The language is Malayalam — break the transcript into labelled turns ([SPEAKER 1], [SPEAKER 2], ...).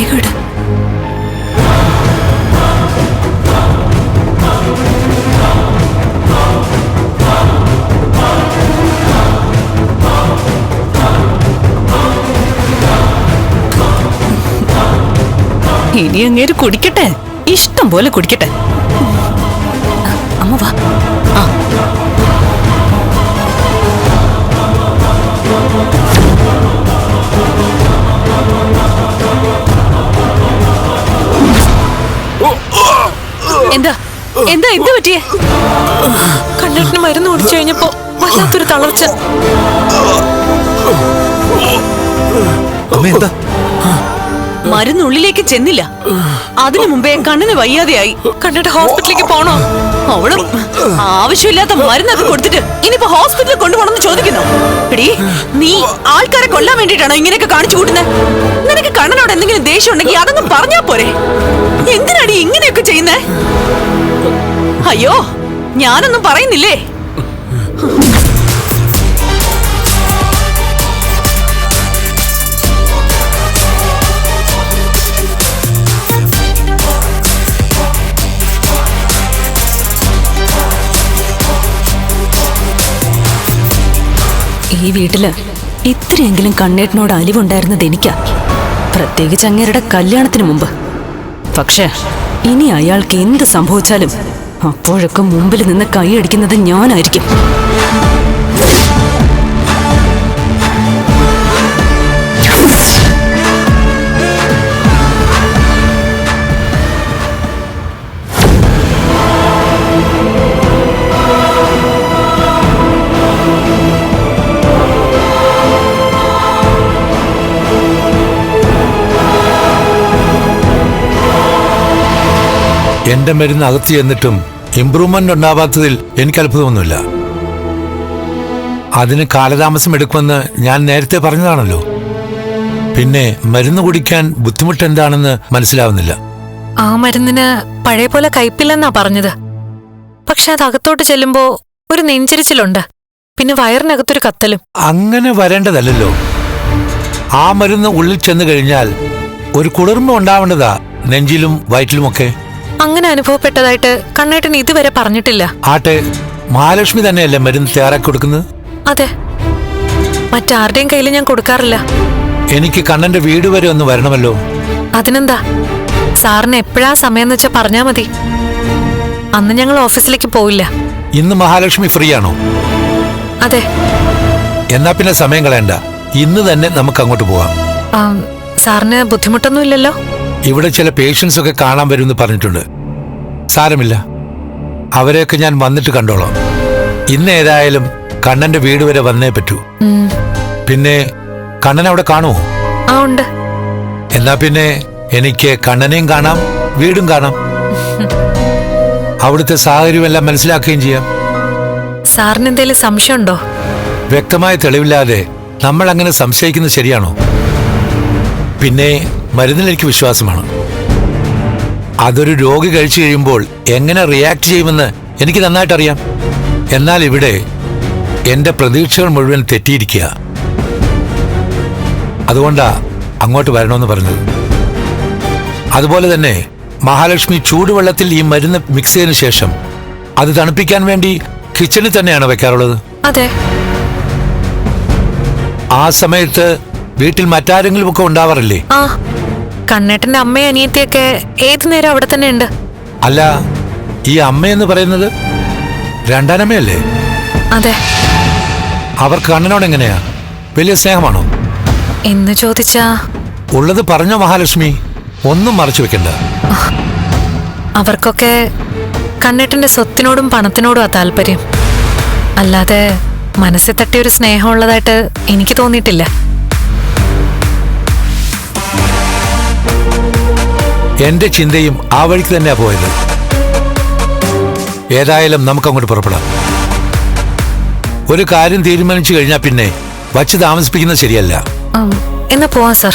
[SPEAKER 1] ഇട് ഇനി അങ്ങേര് കുടിക്കട്ടെ? ഇഷ്ടം പോലെ കുടിക്കട്ടെ. അമ്മ വാ. ആ. എന്താ? എന്താ എന്ത് പറ്റിയേ?
[SPEAKER 2] കണ്ണിട്ടിന് മരുന്ന് കുടിച്ചു കഴിഞ്ഞപ്പോ വല്ലാത്തൊരു തളർച്ച.
[SPEAKER 1] മരുന്നുള്ളിലേക്ക് ചെന്നില്ല. അതിനു മുമ്പേ കണ്ണിന് വയ്യാതെയായി.
[SPEAKER 2] കണ്ണിട്ട് ഹോസ്പിറ്റലിലേക്ക് പോണോ?
[SPEAKER 1] അവൾ ആവശ്യമില്ലാത്ത മരുന്നൊക്കെ കൊടുത്തിട്ട് ഇനിയിപ്പോ ഹോസ്പിറ്റലിൽ കൊണ്ടുപോകണമെന്ന് ചോദിക്കുന്നു. എടി നീ ആൾക്കാരെ കൊല്ലാൻ വേണ്ടിട്ടാണോ ഇങ്ങനെയൊക്കെ കാണിച്ചു കൂട്ടുന്നത് നിനക്ക് കണ്ണനോട് എന്തെങ്കിലും ദേഷ്യം ഉണ്ടെങ്കിൽ അതൊന്നും പറഞ്ഞാ പോരെ. എന്തിനാടി ഇങ്ങനെയൊക്കെ ചെയ്യുന്നേ? അയ്യോ ഞാനൊന്നും പറയുന്നില്ലേ? ഈ വീട്ടിൽ ഇത്രയെങ്കിലും കണ്ണേട്ടനോട് അലിവുണ്ടായിരുന്നത് എനിക്കാ. പ്രത്യേകിച്ച് അങ്ങേരുടെ കല്യാണത്തിന് മുമ്പ്. പക്ഷേ ഇനി അയാൾക്ക് എന്ത് സംഭവിച്ചാലും അപ്പോഴൊക്കെ മുമ്പിൽ നിന്ന് കൈയടിക്കുന്നത് ഞാനായിരിക്കും.
[SPEAKER 3] എന്റെ മരുന്ന് അകത്ത് ചെന്നിട്ടും ഇംപ്രൂവ്മെന്റ് ഉണ്ടാവാത്തതിൽ എനിക്ക് അത്ഭുതമൊന്നുമില്ല. അതിന് കാലതാമസം എടുക്കുമെന്ന് ഞാൻ നേരത്തെ പറഞ്ഞതാണല്ലോ. പിന്നെ മരുന്ന് കുടിക്കാൻ ബുദ്ധിമുട്ട് എന്താണെന്ന് മനസ്സിലാവുന്നില്ല.
[SPEAKER 2] ആ മരുന്നിന് പഴയ പോലെ കയ്പില്ലെന്നാ പറഞ്ഞത്. പക്ഷെ അത് അകത്തോട്ട് ചെല്ലുമ്പോ ഒരു നെഞ്ചരിച്ചിലുണ്ട്. പിന്നെ വയറിനകത്തൊരു കത്തലും.
[SPEAKER 3] അങ്ങനെ വരേണ്ടതല്ലല്ലോ. ആ മരുന്ന് ഉള്ളിൽ ചെന്ന് കഴിഞ്ഞാൽ ഒരു കുളിർമ ഉണ്ടാവേണ്ടതാ നെഞ്ചിലും വയറ്റിലുമൊക്കെ.
[SPEAKER 2] അങ്ങനെ അനുഭവപ്പെട്ടതായിട്ട് കണ്ണേട്ടൻ ഇതുവരെ പറഞ്ഞിട്ടില്ല.
[SPEAKER 3] ആട്ടെ മഹാലക്ഷ്മി തന്നെയല്ലേ മരുന്ന് തയ്യാറാക്കി കൊടുക്കുന്നത്?
[SPEAKER 2] അതെ. മറ്റാരുടെയും കയ്യിൽ ഞാൻ കൊടുക്കാറില്ല.
[SPEAKER 3] എനിക്ക് കണ്ണന്റെ വീട് വരെ ഒന്ന് വരണമല്ലോ.
[SPEAKER 2] അതിനെന്താ? സാറിന് എപ്പോഴാ സമയം എന്ന് വെച്ചാ പറഞ്ഞാ മതി. അന്ന് ഞങ്ങൾ ഓഫീസിലേക്ക് പോവില്ല.
[SPEAKER 3] ഇന്ന് മഹാലക്ഷ്മി ഫ്രീ ആണോ
[SPEAKER 2] അതെ.
[SPEAKER 3] എന്നാ പിന്നെ സമയം കളയണ്ട. ഇന്ന് തന്നെ നമുക്ക് അങ്ങോട്ട് പോവാം.
[SPEAKER 2] സാറിന് ബുദ്ധിമുട്ടൊന്നുമില്ലല്ലോ
[SPEAKER 3] ഇവിടെ ചില പേഷ്യൻസ് ഒക്കെ കാണാൻ വരുമെന്ന് പറഞ്ഞിട്ടുണ്ട്. സാരമില്ല. അവരെയൊക്കെ ഞാൻ വന്നിട്ട് കണ്ടോളാം. ഇന്ന് ഏതായാലും കണ്ണന്റെ വീട് വരെ വന്നേ പറ്റൂ. പിന്നെ കണ്ണൻ അവിടെ കാണുമോ?
[SPEAKER 2] ആ ഉണ്ട്.
[SPEAKER 3] എന്നാ പിന്നെ എനിക്ക് കണ്ണനെയും കാണാം വീടും കാണാം. അവിടുത്തെ സാഹചര്യം എല്ലാം മനസ്സിലാക്കുകയും ചെയ്യാം.
[SPEAKER 2] സാറിന് എന്തെങ്കിലും സംശയമുണ്ടോ?
[SPEAKER 3] വ്യക്തമായ തെളിവില്ലാതെ നമ്മൾ അങ്ങനെ സംശയിക്കുന്നത് ശരിയാണോ? പിന്നെ മരുന്നിൽ എനിക്ക് വിശ്വാസമാണ്. അതൊരു രോഗി കഴിച്ചു കഴിയുമ്പോൾ എങ്ങനെ റിയാക്ട് ചെയ്യുമെന്ന് എനിക്ക് നന്നായിട്ട് അറിയാം എന്നാൽ ഇവിടെ എന്റെ പ്രതീക്ഷകൾ മുഴുവൻ തെറ്റിയിരിക്കുക. അതുകൊണ്ടാ അങ്ങോട്ട് വരണമെന്ന് പറഞ്ഞത്. അതുപോലെ തന്നെ മഹാലക്ഷ്മി ചൂടുവെള്ളത്തിൽ ഈ മരുന്ന് മിക്സ് ചെയ്തതിനു ശേഷം അത് തണുപ്പിക്കാൻ വേണ്ടി കിച്ചണിൽ തന്നെയാണ് വെക്കാറുള്ളത്.
[SPEAKER 2] അതെ.
[SPEAKER 3] ആ സമയത്ത് വീട്ടിൽ മറ്റാരെങ്കിലും ഒക്കെ ഉണ്ടാവാറില്ലേ?
[SPEAKER 2] കണ്ണേട്ടന്റെ അമ്മയും അനിയത്തിയൊക്കെ ഏതു നേരം അവിടെ തന്നെ ഉണ്ട്?
[SPEAKER 3] അല്ല ഈ അമ്മയെന്ന് പറയുന്നത് രണ്ടാനമ്മയല്ലേ?
[SPEAKER 2] അതെ.
[SPEAKER 3] അവർക്ക് കണ്ണനോട് എങ്ങനെയാ? വലിയ സ്നേഹമാണോ?
[SPEAKER 2] എന്ന് ചോദിച്ചാ
[SPEAKER 3] ഉള്ളത് പറഞ്ഞോ മഹാലക്ഷ്മി? ഒന്നും മറച്ചു വെക്കണ്ട.
[SPEAKER 2] അവർക്കൊക്കെ കണ്ണേട്ടന്റെ സ്വത്തിനോടും പണത്തിനോടും ആ താല്പര്യം. അല്ലാതെ മനസ്സിൽ തട്ടിയൊരു സ്നേഹമുള്ളതായിട്ട് എനിക്ക് തോന്നിയിട്ടില്ല.
[SPEAKER 3] എന്റെ ചിന്തയും ആ വഴിക്ക് തന്നെയാ പോയത്. ഏതായാലും നമുക്ക് അങ്ങോട്ട് പുറപ്പെടാം. ഒരു കാര്യം തീരുമാനിച്ചു കഴിഞ്ഞാൽ പിന്നെ വച്ച് താമസിപ്പിക്കുന്നത് ശരിയല്ല.
[SPEAKER 2] എന്നാ പോവാം സാർ.